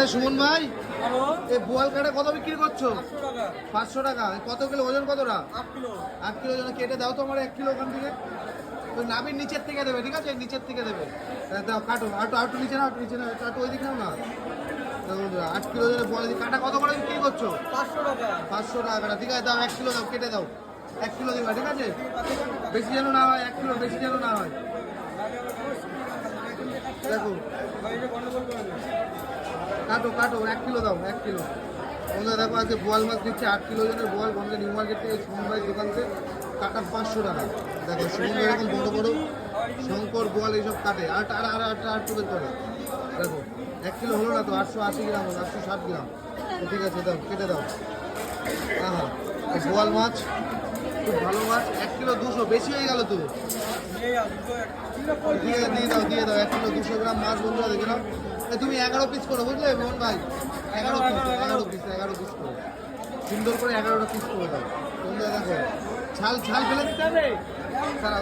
আরে সুমন ভাই এই বোয়াল কাটা কত বিক্রি করছ? পাঁচশো টাকা। কত কিলো ওজন কতটা? আট কিলো ওজন। কেটে দাও তো আমার এক কিলো ওখান থেকে। ওই নাবির নিচের থেকে দেবে ঠিক আছে? নিচের থেকে দেবে। দাও কাটো। আটু আটু নিচে না আটু নিচে না আটু ওই দিকে না। আট কিলো ওজনের বল কাটা কত করে বিক্রি করছ? পাঁচশো টাকা। পাঁচশো টাকা ঠিক আছে দাও এক কিলো দাও কেটে দাও। এক কিলো দিবা ঠিক আছে? বেশি যেন না হয় এক কিলো বেশি যেন না হয়। দেখো ভাই এটা গন্ডগোল করে দেবে কাটো কাটো এক কিলো দাও এক কিলো। বন্ধুরা দেখো আজকে বোয়াল মাছ দিচ্ছে আট কিলো ওজনের বোয়াল। বন্ধু নিউ মার্কেট থেকে ভাই দোকান থেকে কাটা পাঁচশো টাকা। দেখো ভাই এরকম বড় বড় শঙ্কর বোয়াল এইসব কাটে। আর আর আর আটটা আট বের করে দেখো এক কিলো হলো না তো আটশো আশি গ্রাম হলো আটশো ষাট গ্রাম। ঠিক আছে দাও কেটে দাও। হ্যাঁ হ্যাঁ এই বোয়াল মাছ খুব ভালো মাছ। এক কিলো দুশো বেশি হয়ে গেল তো। দিয়ে দিয়ে দাও দিয়ে দাও এক কিলো দুশো গ্রাম মাছ বন্ধুরা দেখে নাও। তুমি এগারো পিস করো, বুঝলে? মোহন ভাই, এগারো পিস এগারো পিস এগারো পিস করো। সুন্দর করে এগারোটা পিস করে দাও। দেখো, ছাল ছাল ফেলে দিতে হবে? স্যার